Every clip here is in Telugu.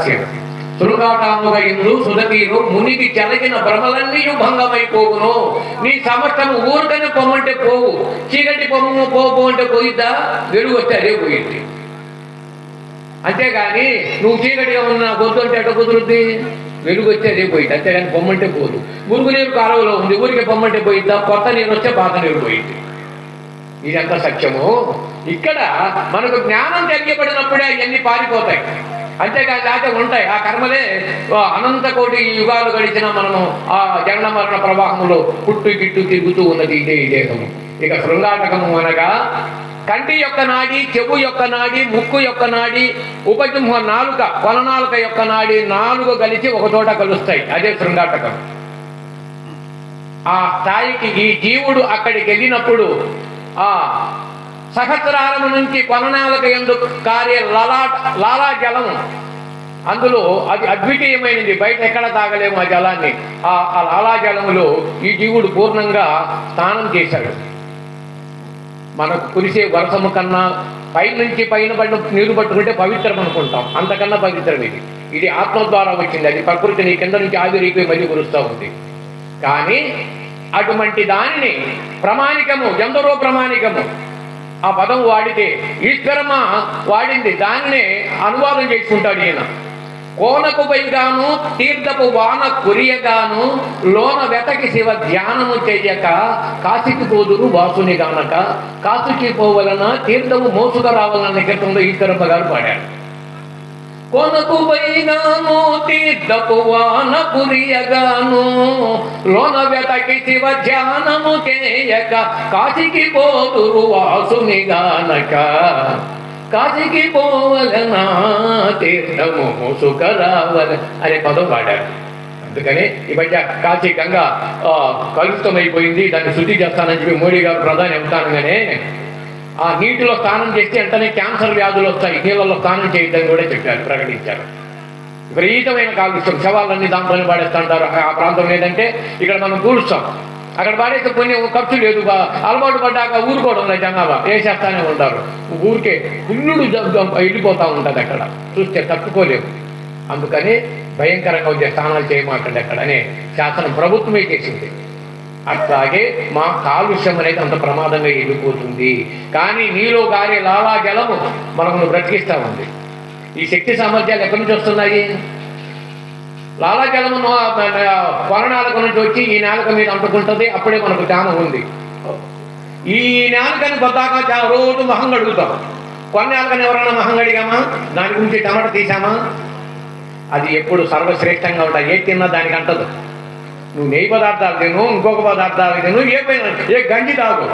రహస్యం శృంగాటాముగ ఇందు సుధతీరు మునికి చెలగిన భ్రమలన్నీ భంగమైపోవును. నీ సమస్తము ఊరికనే పొమ్మంటే పోవు. చీకటి పొమ్ము పోపు అంటే పోయిద్దా? వెలుగు వస్తే అదే పోయింది. అంతేగాని నువ్వు చీకటిగా ఉన్న గొంతు అంటే ఎట కుదురుద్ది? వెలుగు వస్తే అదే పోయింది. అంతేగాని పొమ్మంటే పోదు. మురుగు నీరు కాలువలో ఉంది. ఊరికి పొమ్మంటే పోయిద్దా? కొత్త నీరు వస్తే పాత నీరు పోయింది. ఇదంతా సత్యము. ఇక్కడ మనకు జ్ఞానం తెలియబడినప్పుడే అవన్నీ పారిపోతాయి. అంతేకాని లేకపోతే ఉంటాయి. ఆ కర్మలే అనంత కోటి యుగాలు గడిచిన మనము ఆ జనన మరణ ప్రవాహంలో పుట్టు గిట్టు తిరుగుతూ ఉన్నది ఇదే దేహము. ఇక శృంగాటకము అనగా కంటి యొక్క నాడి చెవు యొక్క నాడి ముక్కు యొక్క నాడి ఉపజింహ నాలుక కొలనాలుక యొక్క నాడి నాలుగు కలిసి ఒక చోట కలుస్తాయి. అదే శృంగాటకం ఆ స్థాయికి ఈ జీవుడు అక్కడికి వెళ్ళినప్పుడు ఆ సహస్రారము నుంచి కొననాలకు ఎందు కార్య లలా లాలా జలము. అందులో అది అద్వితీయమైనది. బయట ఎక్కడ తాగలేము ఆ జలాన్ని. ఆ ఆ లాలా జలములో ఈ జీవుడు పూర్ణంగా స్నానం చేశాడు. మనకు కురిసే వర్షము కన్నా పైనుంచి పైన పడిన నీరు పట్టుకుంటే పవిత్రం అనుకుంటాం. అంతకన్నా పవిత్రం ఇది. ఇది ఆత్మ ద్వారా వచ్చింది. అది ప్రకృతి నీ కింద నుంచి ఆవిరిపోయి మళ్ళీ కురుస్తూ ఉంది. కానీ అటువంటి దానిని ప్రమాణికము ఎందరో ప్రమాణికము. ఆ పదం వాడితే ఈశ్వరమ్మ వాడింది దాన్నే అనువాదం చేసుకుంటాడు ఈయన. కోనకు పైగాను తీర్థపు వాన కురియగాను లోన వెతకి శివ ధ్యానము చెయ్యక కాశీకి పోదురు వాసుని గానక కాశీకి పోవలన తీర్థము మోసుగా రావాలన్న కీర్తనలో ఈశ్వరప్ప గారు పాడాడు. కొనకు పైగాను తీర్థపు వాన కురియగాను లోన వెతకి శివ ధ్యానము చేయక కాశీకి పోతురు వాసుని గానక. కాశీకి పోవలనా తీర్థము సుఖరావల అనే పదం పాడారు అందుకని ఈ మధ్య కాశీ గంగ ఆ, కలుషితమైపోయింది. దాన్ని శుద్ధి చేస్తానని చెప్పి మోడీ గారు ప్రధాని అవుతానగానే ఆ నీటిలో స్నానం చేస్తే వెంటనే క్యాన్సర్ వ్యాధులు వస్తాయి. నీళ్ళలో స్నానం చేయడం కూడా చెప్పారు ప్రకటించారు. విపరీతమైన కాలుష్యం శవాలన్నీ దాంట్లోనే పాడేస్తుంటారు. ఆ ప్రాంతం ఏదంటే ఇక్కడ మనం కూలుస్తాం. అక్కడ పాడేస్తే కొన్ని ఖర్చు లేదు. అలవాటు పడ్డాక ఊరుకోవడం లేదు జనాభా. వేసేస్తానే ఉంటారు. ఊరికే పుల్లుడు వెళ్ళిపోతూ ఉంటుంది అక్కడ. చూస్తే తట్టుకోలేము అందుకని భయంకరంగా వచ్చే స్నానాలు చేయమాకండి అక్కడనే శాసనం ప్రభుత్వమే చేసింది. అట్లాగే మా కాలుష్యం అనేది అంత ప్రమాదంగా వెళ్ళిపోతుంది కానీ నీలో గారి లాలా జలము మనకు బ్రతికిస్తూ ఉంది. ఈ శక్తి సామర్థ్యాలు ఎక్కడి నుంచి వస్తున్నాయి? లాలాజలము కొరణాలకు నుంచి వచ్చి ఈ నేలక మీద అంటుకుంటుంది. అప్పుడే మనకు ధ్యానం ఉంది. ఈ నేలకని బద్దాక రోజు మహం కడుగుతాం కొన్ని నేలకని ఎవరైనా మహం కడిగామా దాని గురించి టమాటా తీసామా? అది ఎప్పుడు సర్వశ్రేష్టంగా ఉంటాయి. ఏ తిన్నా దానికి అంటదు. నువ్వు నెయ్యి పదార్థాలు తిను ఇంకొక పదార్థాలు తిను ఏ పైన ఏ గంజి తాగు.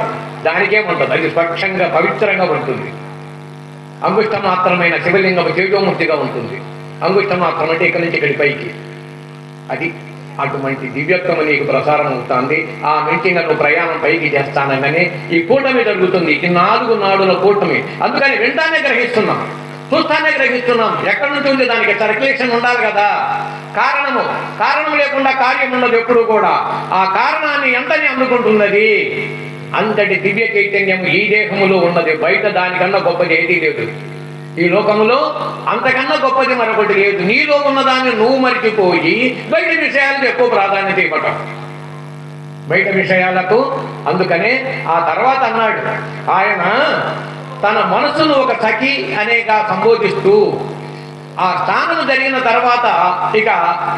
దానికేముంటుంది? అది స్వచ్ఛంగా పవిత్రంగా ఉంటుంది. అంగుష్ట మాత్రమైన శివలింగం తేజోమూర్తిగా ఉంటుంది. అంగుష్ట మాత్రం అంటే ఇక్కడి నుంచి ఇక్కడి పైకి. అది అటువంటి దివ్యత్వము నీకు ప్రసారం అవుతుంది. ఆ నుంచి నువ్వు ప్రయాణం పైకి చేస్తానని ఈ కూటమి జరుగుతుంది. ఈ నాలుగు నాడుల కూటమి. అందుకని వింటానే గ్రహిస్తున్నాం. చూస్తానే గ్రహిస్తున్నాం. ఎక్కడి నుంచి ఉంది దానికి సర్క్యులేషన్ ఉండాలి కదా. కారణము కారణం లేకుండా కార్యం ఉండదు ఎప్పుడు కూడా. ఆ కారణాన్ని ఎంతని అందుకుంటున్నది? అంతటి దివ్య చైతన్యం ఈ దేహములో ఉన్నది. బయట దానికన్నా గొప్పది ఏదీ లేదు. ఈ లోకంలో అంతకన్నా గొప్పది మరొకటి లేదు. నీలో ఉన్నదాన్ని నువ్వు మరిచిపోయి బయట విషయాలకు ఎక్కువ ప్రాధాన్యత ఇవ్వటం. బయట విషయాలకు అందుకనే ఆ తర్వాత అన్నాడు ఆయన తన మనసును ఒక సఖి అనేగా సంబోధిస్తూ ఆ స్నానం జరిగిన తర్వాత ఇక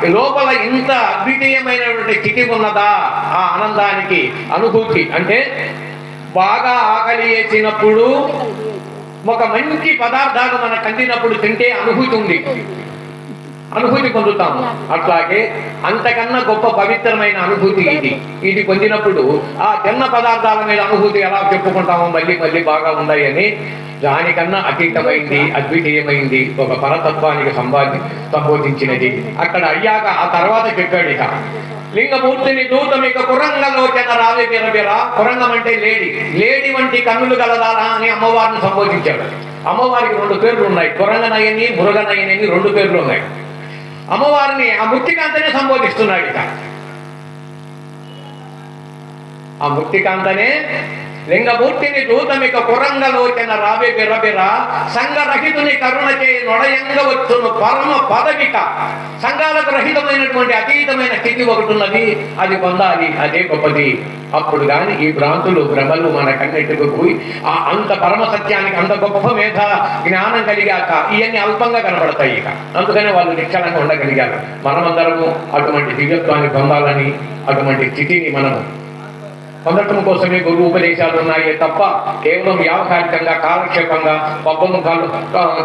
లోపల ఇంత అద్వితీయమైనటువంటి స్థితి ఉన్నదా ఆ ఆనందానికి అనుభూతి. అంటే బాగా ఆకలి వేసినప్పుడు ఒక మంచి పదార్థాలు మనకు అందినప్పుడు తింటే అనుభూతి ఉంది. అనుభూతి పొందుతాము. అట్లాగే అంతకన్నా గొప్ప పవిత్రమైన అనుభూతి ఇది. ఇది పొందినప్పుడు ఆ తిన్న పదార్థాల మీద అనుభూతి ఎలా చెప్పుకుంటామో మళ్ళీ మళ్ళీ బాగా ఉన్నాయని దానికన్నా అతీతమైంది అద్వితీయమైంది ఒక పరతత్వానికి సంబాధి సంబోధించినది. అక్కడ అయ్యాక ఆ తర్వాత చెప్పాడు ఇక. లింగమూర్తిని దూతమిక కురంగలోచన రావి బిరబిరా కురంగం అంటే లేడి. లేడి వంటి కన్నులు గలదారా అని అమ్మవారిని సంబోధించాడు. అమ్మవారికి రెండు పేర్లు ఉన్నాయి. కురంగనయని మురుగనయని రెండు పేర్లు ఉన్నాయి. అమ్మవారిని ఆ మృతికాంతనే సంబోధిస్తున్నాడు ఇక ఆ మృతికాంతనే లింగమూర్తిని దూతమిక కురంగలోచన రావి బిరబిర. సంఘరహితుని కరుణ చే నొడయంగ వచ్చును పరమ పదవిక. సంఘాలకు రహితమైనటువంటి అతీతమైన స్థితి ఒకటి ఉన్నది అది పొందాలి అదే గొప్పది. అప్పుడు కానీ ఈ భ్రాంతులు భ్రమలు మన కన్నెట్టుకు పోయి ఆ అంత పరమ సత్యానికి అంత గొప్ప మేధ జ్ఞానం కలిగాక ఇవన్నీ అల్పంగా కనబడతాయి ఇక. అందుకనే వాళ్ళు నిశ్చలంగా ఉండగలిగారు. మనమందరము అటువంటి దివ్యత్వాన్ని పొందాలని అటువంటి స్థితిని మనము పొందటం కోసమే గురు ఉపదేశాలు ఉన్నాయి తప్ప కేవలం వ్యావహారికంగా కాలక్షేపంగా పబ్బము కాలు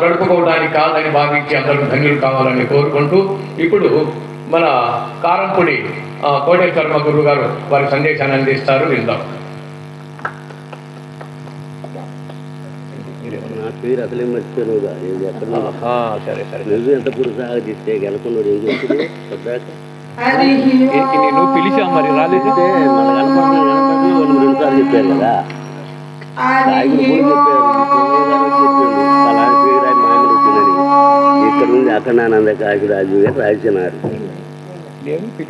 గడుపుకోవడానికి కాదని భావించి అందరూ ధన్యులు కావాలని కోరుకుంటూ ఇప్పుడు మన కారంపూడి ఆ, కోటేశ్వరమ్మ గురువు గారు వారి సందేశాన్ని అందిస్తారు. విందాం. పేరు అసలే సరే సరే. నువ్వు ఎంత పురుషాగా చేస్తే గెలకుండా ఏం చేస్తుంది నేను పిలిచాం మరి రాలేదు అంటే మన వాళ్ళు సార్లు చెప్పారు కదా. రాయకుడు కూడా చెప్పారు చెప్పాడు. అలాంటి పేరు ఆయన మామూలు వచ్చిందని ఇక్కడ నుండి అఖండానంద కాశీ రాజు గారు రాసినారు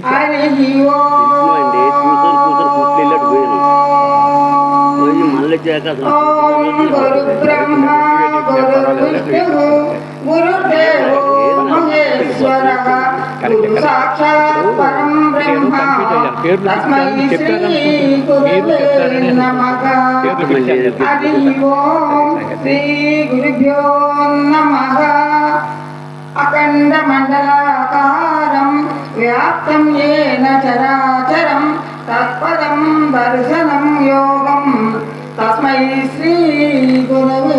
హరి అండి చూసారు చూసారు పుట్టి వెళ్ళాడు పోయాను పోయి మళ్ళీ చేక అసలు ఓం గురు బ్రహ్మ గురు విష్ణు గురుదేవో మహేశ్వర గురు సాక్షాత్ పరం బ్రహ్మ. తస్మై శ్రీ గురవే నమః. హరి ఓం శ్రీ గురుభ్యో నమః. అఖండ మండలాకారం వ్యాప్తం ఏన చరాచరం తత్పదం దర్శనం యోగం. తస్మై శ్రీ గురవే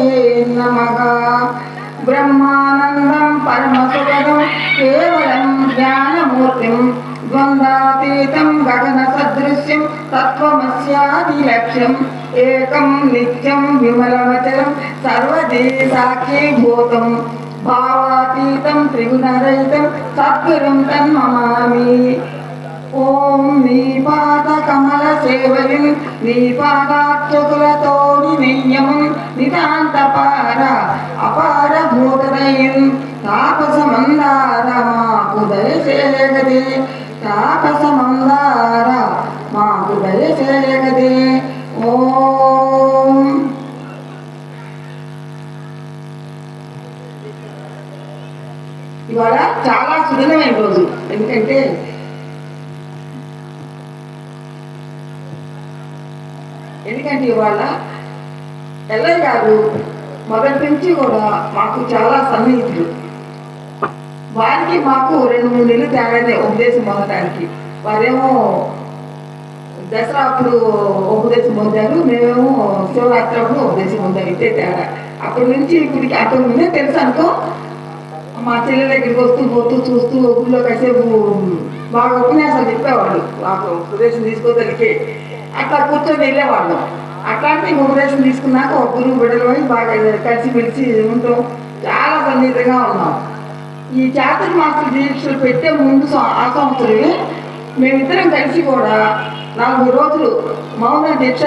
తత్వమస్యాది లక్ష్యం ఏకం నిత్యం విమలవచనం సర్వదే సాక్షిభూతం భావాతీతం త్రిగుణరహితం సద్గురుం తన్మమామి ఓం నీ పాద కమల సేవయం తాపస మందార మాకు దయచేయగదే. తాపస మందార మాకు దయచేయగదే ఓం. ఇవాళ చాలా సుదినమైన రోజు. ఎందుకంటే ఎందుకంటే ఇవాళ ఎల్లయ్య గారు మొదటి నుంచి కూడా మాకు చాలా సన్నిహితులు. వారికి మాకు రెండు మూడు నెలలు తేడానే ఉపదేశం పొందడానికి వారేమో దసరా అప్పుడు ఉపదేశం పొందారు మేమేమో శివరాత్రి అప్పుడు ఉపదేశం పొందాం ఇదే తేడా. అప్పటి నుంచి ఇప్పటికి అక్కడ ముందే తెలుసు అనుకో. మా చెల్లెల దగ్గరికి వస్తూ పోతూ చూస్తూ ఊళ్ళో కాసేపు బాగా ఉపన్యాసాలు చెప్పేవాళ్ళు. మాకు ఉపదేశం తీసుకోదానికి అట్లా కూర్చొని వెళ్ళేవాళ్ళం. అట్లాంటి ఉపదేశం తీసుకున్నాక ఒక గురువు బిడ్డలు పోయి బాగా కలిసి పిలిచి ఉంటాం. చాలా సన్నిహితంగా ఉన్నాం. ఈ చాతుర్మాస దీక్షలు పెట్టే ముందు ఆ సంవత్సరమే మేమిద్దరం కలిసి కూడా నాలుగు రోజులు మౌన దీక్ష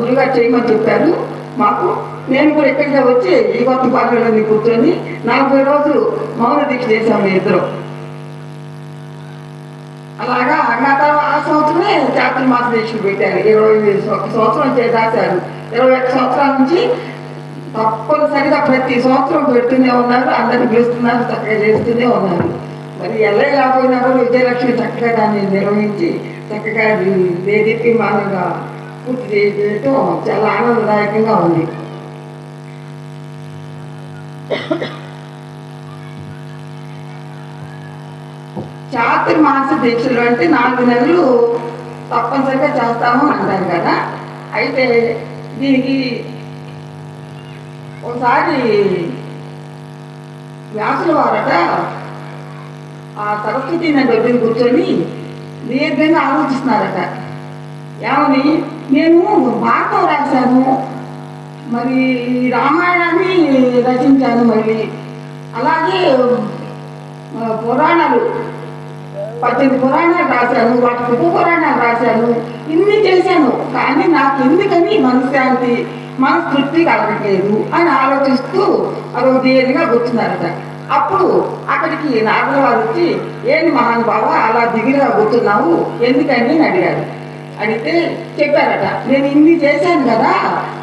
గురుగారు చేయమని చెప్పారు. మాకు నేను కూడా ఇక్కడికే వచ్చి ఈ కొత్త పాటలని కూర్చొని నలభై రోజులు మౌన దీక్ష చేశాం మీ ఇద్దరం. అలాగా నా తర్వాత ఆ సంవత్సరమే చాతుర్మాస దీక్షలు పెట్టారు. ఇరవై ఒక సంవత్సరం చే- దాచారు ఇరవై ఒక్క సంవత్సరాల నుంచి తప్పనిసరిగా ప్రతి సంవత్సరం పెడుతూనే ఉన్నారు. అందరిని పిలుస్తున్నారు చక్కగా చేస్తూనే ఉన్నారు. మరి ఎలా కాకపోయినా కూడా విజయలక్ష్మి చక్కగా దాన్ని నిర్వహించి చక్కగా దేదీప్యమానంగా పూర్తి చేయటం చాలా ఆనందదాయకంగా ఉంది. చాతుర్మాస దీక్షలు అంటే నాలుగు నెలలు తప్పనిసరిగా చేస్తాము అంటారు కదా. అయితే దీనికి ఒకసారి వ్యాసుల వారట ఆ సరస్వతి నది దగ్గర కూర్చొని దీర్ఘంగా ఆలోచిస్తున్నారట. ఏమని నేను భారతం రాశాను మరి రామాయణాన్ని రచించాను మళ్ళీ. అలాగే పురాణాలు పద్దెనిమిది పురాణాలు రాశాను వాటికి ఉప పురాణాలు రాశాను ఇన్ని చేశాను కానీ నాకు ఎందుకని మనశ్శాంతి? మనస్తృప్తి కలగట్లేదు అని ఆలోచిస్తూ అదొక దేనిగా కూర్చున్నారట. అప్పుడు అక్కడికి నాగల వారు వచ్చి ఏంటి మహానుభావ అలా దిగిరిగా కూర్చున్నావు? ఎందుకని? అడిగారు. అడిగితే చెప్పారట నేను ఇన్ని చేశాను కదా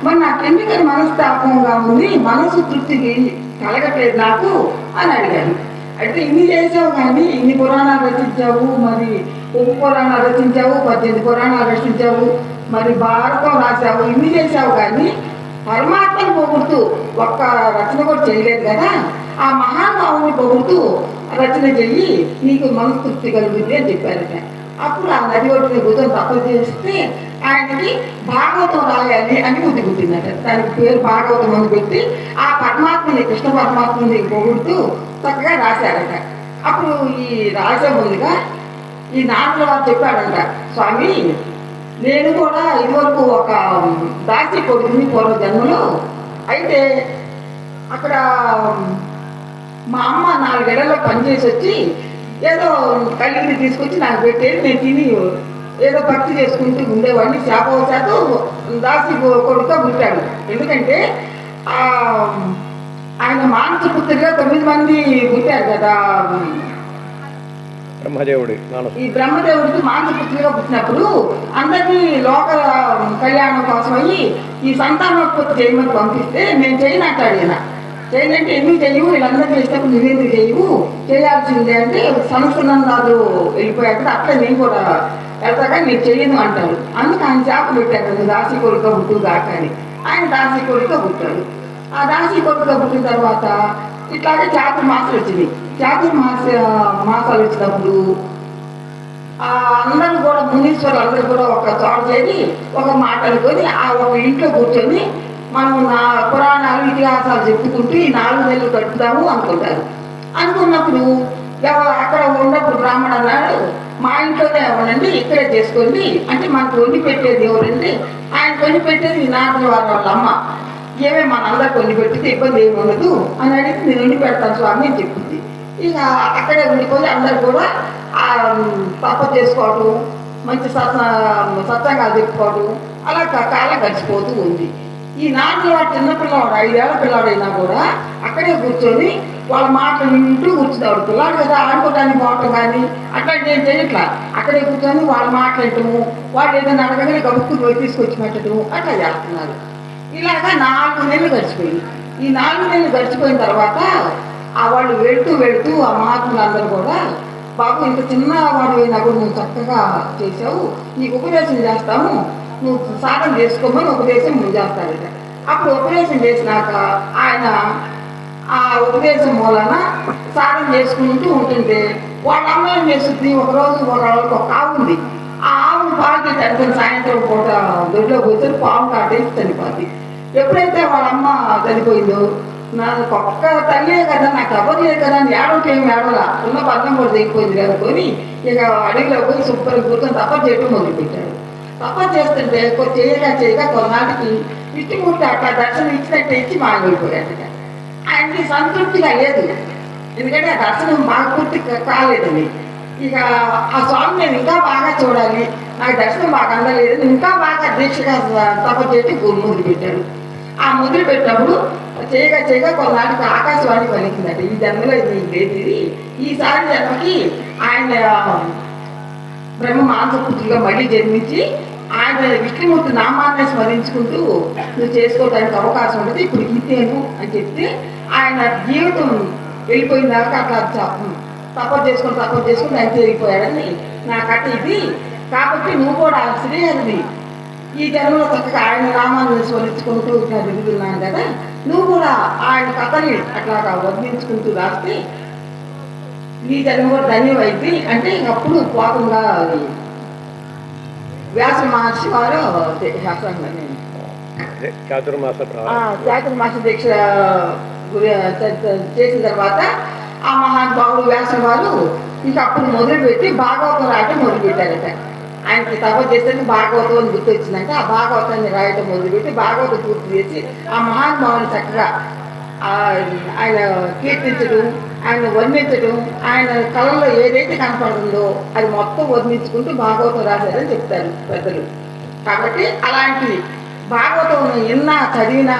మరి నాకు ఎందుకని మనస్తాపంగా ఉంది? మనసు తృప్తికి కలగట్లేదు నాకు అని అడిగాను అయితే ఇన్ని చేసావు కానీ ఇన్ని పురాణాలు రచించావు మరి ఉప్పు పురాణాలు రచించావు పద్దెనిమిది పురాణాలు రచించావు మరి భారతం రాశావు ఇన్ని చేశావు కానీ పరమాత్మను పొగుడుతూ ఒక్క రచన కూడా చేయలేదు కదా. ఆ మహానుభావుని పొగుడుతూ రచన చెయ్యి నీకు మనస్తృప్తి కలుగుతుంది అని చెప్పారట. అప్పుడు ఆ నది ఒడ్డున కూర్చొని తపస్సు చేస్తే ఆయనకి భాగవతం రాయాలి అని బుద్ధి పుట్టిందట. దానికి పేరు భాగవతం అని పెట్టి ఆ పరమాత్మని కృష్ణ పరమాత్మని పొగుడుతూ చక్కగా రాశారట. అప్పుడు ఈ రాసే ముందుగా ఈ నాన్న వారు చెప్పాడంట స్వామి నేను కూడా ఇదివరకు ఒక దాసి కొడుకుని పూర్వ జన్మలో అయితే అక్కడ మా అమ్మ నాలుగేళ్ళలో పనిచేసి వచ్చి ఏదో కలిగిని తీసుకొచ్చి నాకు పెట్టేది నేను తిని ఏదో భక్తి చేసుకుంటూ ఉండేవాడిని. శాపవశాత్తు దాసి కొడుక పుట్టాడు. ఎందుకంటే ఆయన మానస పుత్రులుగా తొమ్మిది మంది పుట్టారు కదా. బ్రహ్మదేవుడి ఈ బ్రహ్మదేవుడికి మానసపుత్రులుగా పుట్టినప్పుడు అందరినీ లోక కళ్యాణం కోసం అయ్యి ఈ సంతానోత్పత్తి చేయమని పంపిస్తే నేను చేయనంటాడు ఈయన. చేయనంటే ఎందుకు చెయ్యవు వీళ్ళందరూ చేసినప్పుడు నువ్వెందుకు చేయవు. చేయాల్సిందే అంటే సంస్కృతం సంస్థనందాలు వెళ్ళిపోయాక అట్లా నేను కూడా వెళ్తాక నేను చెయ్యను అంటాడు. అందుకు ఆయన చేప పెట్టాడు నువ్వు దాసి కొడుక పుట్టు దాకా అని. ఆయన దాసి కొడుక పుట్టాడు. ఆ దాసి కొడుక పుట్టిన తర్వాత ఇట్లాగే చాతుర్మాసాలు వచ్చినాయి చాతుర్మాస మాసాలు ఇచ్చినప్పుడు ఆ అందరూ కూడా మునీశ్వరులు అందరూ కూడా ఒక చోట చేరి ఒక మాట అనుకొని ఆ ఒక ఇంట్లో కూర్చొని మనం నా పురాణాలు ఇతిహాసాలు చెప్పుకుంటూ ఈ నాలుగు నెలలు గడుపుతాము అనుకుంటారు. అనుకున్నప్పుడు ఎవరు అక్కడ ఉన్నప్పుడు బ్రాహ్మణ అన్నాడు మా ఇంట్లోనే ఉండండి ఇక్కడే చేసుకోండి. అంటే మనకు వండి పెట్టేది ఎవరండి? ఆయన కొని పెట్టేది ఈ నాటల వారి వాళ్ళ అమ్మ. ఏమే మనందరూ కొన్ని పెట్టితే ఇబ్బంది ఏమి ఉండదు అని అడిగితే నేను వండి పెడతాను స్వామి అని చెప్పింది. ఇక అక్కడే ఉండిపోయి అందరు కూడా ఆ తప్ప చేసుకోవటం మంచి సత్స సత్సంగాలు చెప్పుకోవటం అలా కాలం గడిచిపోతూ ఉంది. ఈ నాన్న వాడు చిన్న పిల్లవాడు ఐదేళ్ళ పిల్లవాడైనా కూడా అక్కడే కూర్చొని వాళ్ళ మాటలు వింటూ కూర్చున్నాడు. పిల్లాడు కదా ఆడుకోవడానికి పోవటం కానీ అట్లా నేను చేయట్లా? అక్కడే కూర్చొని వాళ్ళ మాట్లాడటము వాళ్ళు ఏదైనా అడగగానే గబుక్కుని పోయి తీసుకొచ్చి పెట్టడం అట్లా చేస్తున్నారు. ఇలాగా నాలుగు నెలలు గడిచిపోయింది. ఈ నాలుగు నెలలు గడిచిపోయిన తర్వాత ఆ వాళ్ళు వెళ్తూ వెళ్తూ ఆ మహాత్ములందరూ కూడా బాబు ఇంత చిన్న వాడు అయినా కూడా నువ్వు చక్కగా చేసావు నీకు ఉపదేశం చేస్తాము. నువ్వు సాధన చేసుకోమని ఉపదేశం నువ్వు చేస్తాడట అప్పుడు ఉపదేశం చేసినాక ఆయన ఆ ఉపదేశం మూలన సాధన చేసుకుంటూ ఉంటుంటే వాళ్ళ అమ్మ చేస్తుంది ఒకరోజు ఒక వాళ్ళకి ఒక ఆవు ఉంది. ఆ ఆవు పాకి చనిపోయిన సాయంత్రం పూట దొడ్లో కూర్చొని పాము కాటేసి చనిపోద్ది. ఎప్పుడైతే వాళ్ళ అమ్మ చనిపోయిందో నాకు ఒక్క తల్లే కదా నాకు అవ్వలేదు కదా అని ఏడవటం ఏమి ఏడవలా? ఉన్న బంధం కూడా దిగిపోయింది అనుకొని ఇక అడవిలో పోయి సూపర్ కూర్చొని తప్ప చేయటం మొదలుపెట్టాడు. తప్ప చేస్తుంటే చేయగా చేయగా కొన్నాటికి ఇచ్చిముట్టి అట్లా దర్శనం ఇచ్చినట్టు ఇచ్చి మాగిపోయాడు ఆయనకి సంతృప్తిగా లేదు ఎందుకంటే ఆ దర్శనం బాగా పూర్తి కాలేదని ఇక. ఆ స్వామి నేను ఇంకా బాగా చూడాలి. నాకు దర్శనం బాగా అందలేదు. ఇంకా బాగా దీక్షగా తప చేసి మొదలు పెట్టాడు ఆ మొదలు పెట్టినప్పుడు చేయగా చేయగా కొన్నాటికి ఆకాశవాణి పలికిందట ఈ జన్మలో ఇది లేదు. ఈసారి జన్మకి ఆయన బ్రహ్మ మాంసపుత్రులుగా మళ్ళీ జన్మించి ఆయన విష్ణుమూర్తి నామాన్ని స్మరించుకుంటూ నువ్వు చేసుకోవడానికి అవకాశం ఉండదు ఇప్పుడు ఇదేను అని చెప్తే ఆయన జీవితం వెళ్ళిపోయిన దాకా అట్లా చ- తపస్సు చేసుకొని తపస్సు చేసుకుని ఆయన తేలిపోయాడని నా కథ ఇది. కాబట్టి నువ్వు కూడా శ్రీహరిని ఈ జన్మలో చక్కగా ఆయన నామాన్ని స్మరించుకుంటూ నా తిరుగుతున్నాను కదా. నువ్వు కూడా ఆయన కథని అట్లాగా వర్ణించుకుంటూ రాస్తే నీ జన్మ ధన్యమైంది అంటే అప్పుడు పోకుండా అది వ్యాస మహర్షి వారు చాతుర్మాస దీక్ష చేసిన తర్వాత ఆ మహానుభావుడు వ్యాస వారు ఇంకా అప్పుడు మొదలుపెట్టి భాగవతం రాయటం మొదలుపెట్టారట. ఆయనకి తప చేస్తే భాగవతం అని గుర్తొచ్చిందంటే ఆ భాగవతాన్ని రాయటం మొదలుపెట్టి భాగవతం పూర్తి చేసి ఆ మహానుభావుని చక్కగా ఆయన కీర్తించడం ఆయన వర్ణించడం ఆయన కళలో ఏదైతే కనపడుతుందో అది మొత్తం వర్ణించుకుంటూ భాగవతం రాశారని చెప్తారు పెద్దలు. కాబట్టి అలాంటి భాగవతం విన్నా చదివినా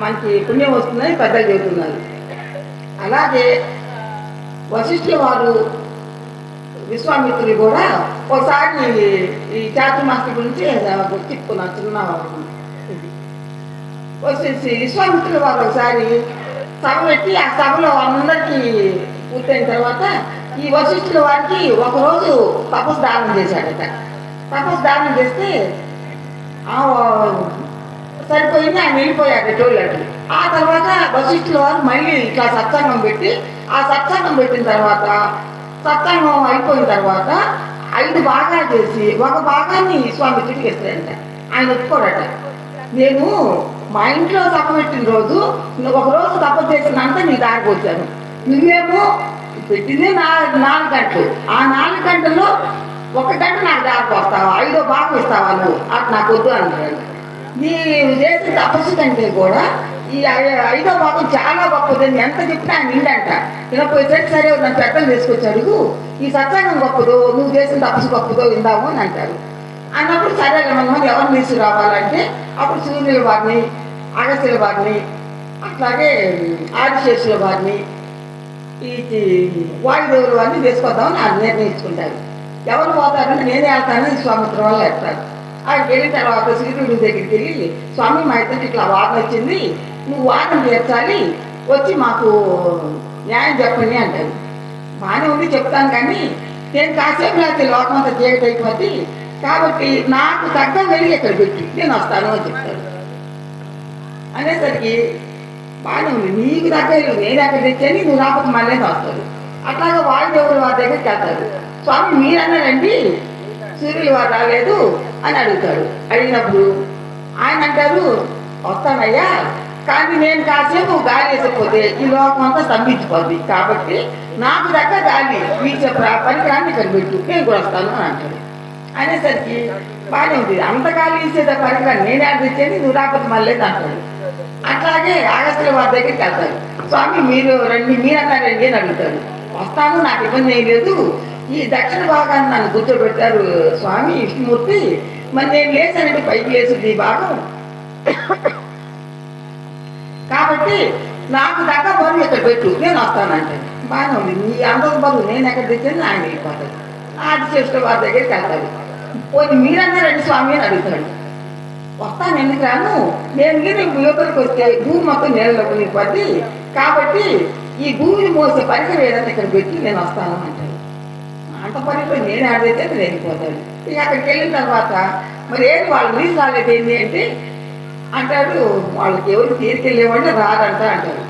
మనకి పుణ్యం వస్తుందని పెద్దలు చెబుతున్నారు. అలాగే వశిష్ఠుల వారు విశ్వామిత్రులు కూడా ఒకసారి ఈ చాతు మాస్టర్ గురించి చెప్పుకున్నాను చిన్నవాళ్ళు వచ్చేసి విశ్వామిత్రులు వారు ఒకసారి సభ పెట్టి ఆ సభలో అందరికీ పూర్తయిన తర్వాత ఈ వశిష్ఠుల వారికి ఒకరోజు తపస్సు దానం చేశాడట తపస్సు దానం చేస్తే ఆ సరిపోయింది ఆయన వెళ్ళిపోయాడు టోళ్ళకి ఆ తర్వాత వశిష్ఠుల వారు మళ్ళీ ఇట్లా సత్సంగం పెట్టి ఆ సత్సంగం పెట్టిన తర్వాత సత్సంగం అయిపోయిన తర్వాత ఐదు భాగాలు చేసి ఒక భాగాన్ని విశ్వామిత్రుడికి ఇస్తాడంట ఆయన ఒప్పుకోడట. నేను మా ఇంట్లో తప్ప పెట్టిన రోజు నువ్వు ఒక రోజు తప్ప చేసినంత నీ దారికి వచ్చాను. నువ్వేమో పెట్టింది నా నాలుగు గంటలు. ఆ నాలుగు గంటల్లో ఒక గంట నాకు దారికి వస్తావా? ఐదో భాగం ఇస్తావా నువ్వు? అటు నాకు వద్దు అంటాడు. నీ చేసే తపస్సు కంటే కూడా ఈ ఐదో భాగం చాలా గొప్పది. ఎంత చెప్పినా ఆయన నిండంట. వినపోయేసరికి సరే నన్ను పెద్దలు తీసుకొచ్చాడు ఈ సత్సంగం గొప్పదో నువ్వు చేసిన తపస్సు గొప్పదో విందాము అని అంటారు. అన్నప్పుడు సరే మనం ఎవరిని తీసుకురావాలంటే అప్పుడు సూర్యుల వారిని అగస్త్యుల వారిని అట్లాగే ఆదిశేషుల వారిని ఈ వాయుదేవుల వారిని తీసుకొద్దామని ఆయన నిర్ణయించుకుంటారు. ఎవరు పోతారంటే నేనే వెళ్తానని స్వామిత్రం వాళ్ళు వెళ్తారు ఆయన వెళ్ళిన తర్వాత శ్రీకుడి దగ్గరికి వెళ్ళి స్వామి మా ఇద్దరికి ఇట్లా వాదన వచ్చింది. నువ్వు వారం తీర్చాలి వచ్చి మాకు న్యాయం చెప్పండి అంటారు. బాగానే ఉంది చెప్తాను కానీ నేను కాసేపు లేకపోతే లోకం అంతా చీకటి కాబట్టి నాకు తగ్గ వెళ్ళి ఇక్కడ పెట్టి నేను వస్తాను అని చెప్తాను అనేసరికి బాగానే ఉంది. నీకు దగ్గర నేను అక్కడ తెచ్చాను నువ్వు రాకపోతే మళ్ళీ వస్తాడు అట్లాగా వాయుదేవుడు వారి దగ్గరికి వెళ్తారు. స్వామి మీరన్నారండి సూర్యులు వారు రాలేదు అని అడుగుతాడు అడిగినప్పుడు ఆయన అంటారు వస్తానయ్యా కానీ నేను కాసేపు గాలి వేసకపోతే ఈ లోకం అంతా స్తంభించిపోద్ది. కాబట్టి నాకు దగ్గర గాలి వీచే పరికరాన్ని కనిపెట్టు. నేను కూడా వస్తాను అని అంటాడు. అనేసరికి బాగానే ఉంది. అంత గాలి వీసేద పరికరాన్ని నేను ఆడిచ్చేది నువ్వు రాకపోతే మళ్ళీ అంటాడు. అట్లాగే ఆగస్టుల వారి దగ్గరికి వెళ్తాడు. స్వామి మీరు రండి మీరన్నారండి అని అడుగుతాడు. వస్తాను నాకు ఇబ్బంది ఏం లేదు. ఈ దక్షిణ భాగాన్ని నన్ను కూర్చోబెట్టారు స్వామి విష్ణుమూర్తి. మరి నేను లేచానంటే పైకి లేచింది ఈ భాగం. కాబట్టి నాకు దగ్గర బరువు ఇక్కడ పెట్టు నేను వస్తానంటాను బాగానే ఉంది. నీ అందరి బరువు నేను ఎక్కడ తెచ్చాను ఆయన వెళ్ళిపోతాడు. ఆది చేసిన వారి దగ్గరికి వెళ్తాడు. పోయి పోనీ మీరన్నారండి స్వామి అని అడుగుతాడు. వస్తాను ఎందుకు రాను? నేను గిరి యువతలకు వస్తే భూమి మొత్తం నీళ్ళలో మునిగిపోద్ది. కాబట్టి ఈ భూమిని మోసే పరికరం ఏదైనా ఇక్కడ పెట్టి నేను వస్తాను అంటాడు అంత పనిలో నేను ఆడైతే నేను వెళ్ళిపోతాడు ఇక అక్కడికి వెళ్ళిన తర్వాత మరి ఏం వాళ్ళు నీళ్ళు రాలేదు ఏంటి? అంటే అంటారు వాళ్ళకి ఎవరు తీరికెళ్ళేవాళ్ళు రారంట అంటారు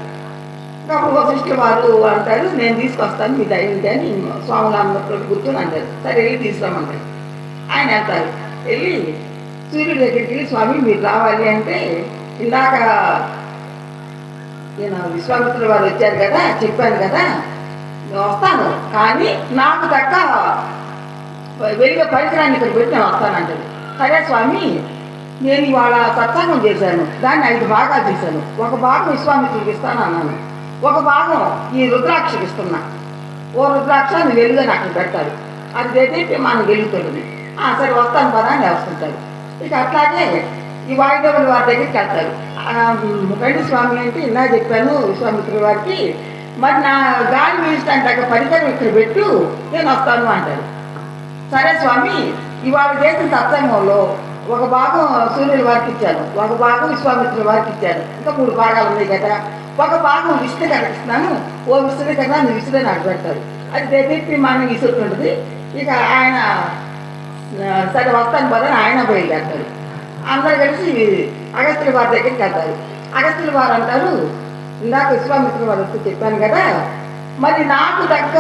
అప్పుడు వశిష్ఠ వారు అంటారు నేను తీసుకొస్తాను మీ దయ అని స్వాములు కూర్చొని అంటారు. సరే వెళ్ళి తీసుకురామంటారు ఆయన అంటారు వెళ్ళి సూర్యుడి దగ్గరికి వెళ్ళి స్వామి మీరు రావాలి అంటే ఇందాక నేను విశ్వామిత్రుల వారు వచ్చారు కదా చెప్పాను కదా నేను వస్తాను. కానీ నాకు తక్క వెలుగు పరికరాన్ని ఇక్కడ పెట్టి నేను వస్తానంటాడు సరే స్వామి నేను ఇవాళ సత్సంగం చేశాను. దాన్ని ఐదు భాగాలు చేశాను. ఒక భాగం విశ్వామిత్రుడికి ఇస్తాను అన్నాను. ఒక భాగం ఈ రుద్రాక్షకి ఇస్తున్నా. ఓ రుద్రాక్ష నువ్వు వెలుగని అక్కడ పెడతాడు. అది తెచ్చి మనం వెలుగుతుంది. ఆ సరే వస్తాను పదా అని వస్తుంటారు ఇక అట్లాగే ఈ వాయుదేవుల వారి దగ్గరికి వెళ్తారు. రండి స్వామి అంటే ఇలా చెప్పాను విశ్వామిత్రుల వారికి. మరి నా గాలి వీస్తాంటాక పరికరం ఇక్కడ పెట్టు నేను వస్తాను అంటారు సరే స్వామి ఇవాళ చేసిన సత్సంగంలో ఒక భాగం సూర్యుడు వారికి ఇచ్చాను ఒక భాగం విశ్వామిత్రుల వారికి ఇచ్చాను ఇంకా మూడు భాగాలు ఉన్నాయి కదా. ఒక భాగం విష్ణు ఇస్తున్నాను ఓ విష్ణుడి కదా నువ్వు విష్ణుడే నాకు పెడతారు అది తెప్పి మనం విసురుతుంటుంది ఇక ఆయన సరే వస్తాను పదని ఆయన బయలుదేరతారు అందరు కలిసి అగస్త్యుల వారి దగ్గరికి వెళ్తారు. అగస్త్యుల వారు అంటారు ఇందాక విశ్వామిత్రుల వారు వస్తే చెప్పాను కదా మరి నాకు తగ్గ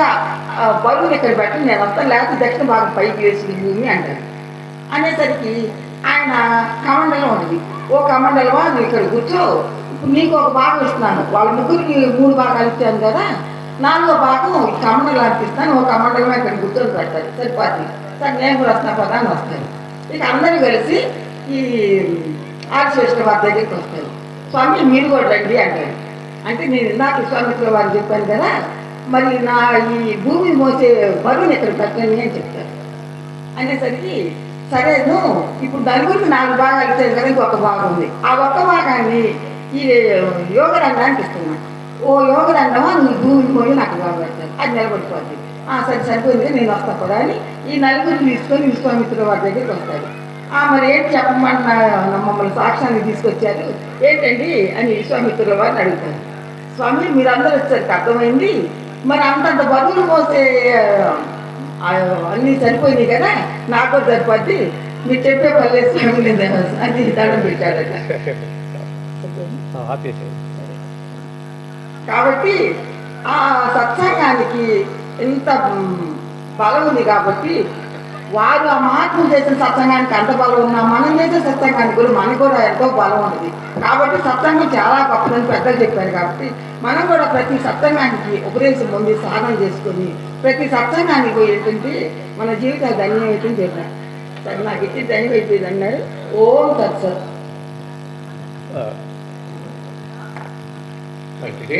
ఆ, బరువుని ఇక్కడ పెట్టి నేను అంతా లేకపోతే దక్షిణ భాగం పైకి వేసి అంటారు. అనేసరికి ఆయన కమండలం ఉంది ఓ కమండలమా నువ్వు ఇక్కడ కూర్చో. ఇప్పుడు నీకు ఒక భాగం ఇస్తున్నాను. వాళ్ళ ముగ్గురికి మూడు భాగాలు ఇచ్చాను కదా. నాలుగో భాగం ఈ కమండలం అనిపిస్తాను ఒక కమండలమే ఇక్కడ కూర్చొని పెడతారు. సరిపోతుంది. సరే నేను కూడా వస్తున్నా పదా అని వస్తాను. ఇక అందరూ కలిసి ఈ ఆదిశేషుల వారి దగ్గరికి వస్తారు. స్వామి మీరు కూడా రండి అంటారు. అంటే నేను ఇందాక విశ్వామిత్రుల వారు చెప్పాను కదా మరి నా ఈ భూమి మోసే బరువుని ఇక్కడ పెట్టండి అని చెప్తారు. అనేసరికి సరేను ఇప్పుడు దాని గురించి నాలుగు భాగాలు తెలుసు కదా ఒక భాగం ఉంది? ఆ ఒక్క భాగాన్ని ఈ యోగ రంగానికి ఓ యోగ రంగమా నువ్వు భూమి పోయి నాకు బాగుపడతాను అది నిలబడిపోద్ది. ఆ సరే సరిపోయింది నేను వస్తా కూడా అని ఈ నలుగురిని తీసుకొని విశ్వామిత్రుల వారి దగ్గరికి వస్తాడు. ఆ మరి ఏంటి చెప్పమన్న మమ్మల్ని సాక్ష్యాన్ని తీసుకొచ్చారు. ఏంటండి అని విశ్వామిత్రుల వారిని అడుగుతారు స్వామి మీరందరూ వచ్చారు అర్థమైంది? మరి అంతంత బరువులు మోసే అన్నీ సరిపోయినాయి కదా? నాకు సరిపోద్ది. మీరు చెప్పే పల్లె స్వామి అని దండం పెట్టాడట. కాబట్టి ఆ సత్సంగానికి ఎంత మ్, బలం ఉంది కాబట్టి వారు ఆ మహాత్ములు చేసిన సత్సంగానికి అంత బలం ఉన్నా మనం చేసే సత్సంగానికి కూడా మనకు కూడా ఎంతో బలం ఉంది కాబట్టి సత్సంగం చాలా గొప్పదని పెద్దలు చెప్పారు కాబట్టి మనం కూడా ప్రతి సత్సంగానికి ఉపదేశం పొంది సాధన చేసుకొని ప్రతి సత్సంగానికి ఏంటంటే మన జీవితాలు ధన్యం ఏంటని చెప్పారు. సరే నాకు ఇచ్చి ధన్యం అయిపోయింది అన్నారు. ఓం సత్సత్ మంచిది.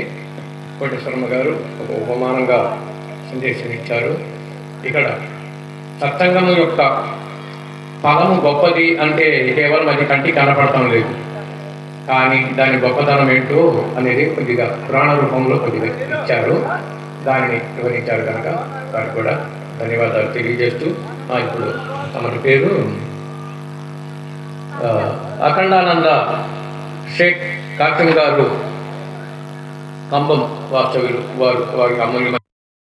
కోటేశ్వరమ్మ గారు ఒక ఉపమానంగా సందేశం ఇచ్చారు. ఇక్కడ సత్సంగం యొక్క ఫలము గొప్పది అంటే కేవలం అది కంటికి కనపడటం లేదు. కానీ దాని గొప్పతనం ఏంటో అనేది కొద్దిగా పురాణ రూపంలో కొద్దిగా ఇచ్చారు. దానిని వివరించారు కనుక వారికి కూడా ధన్యవాదాలు తెలియజేస్తూ ఇప్పుడు తమ పేరు అఖండానంద షేక్ కాకిం గారు కంబం వాస్తవ్యులు వారు వారికి అమూల్యమైన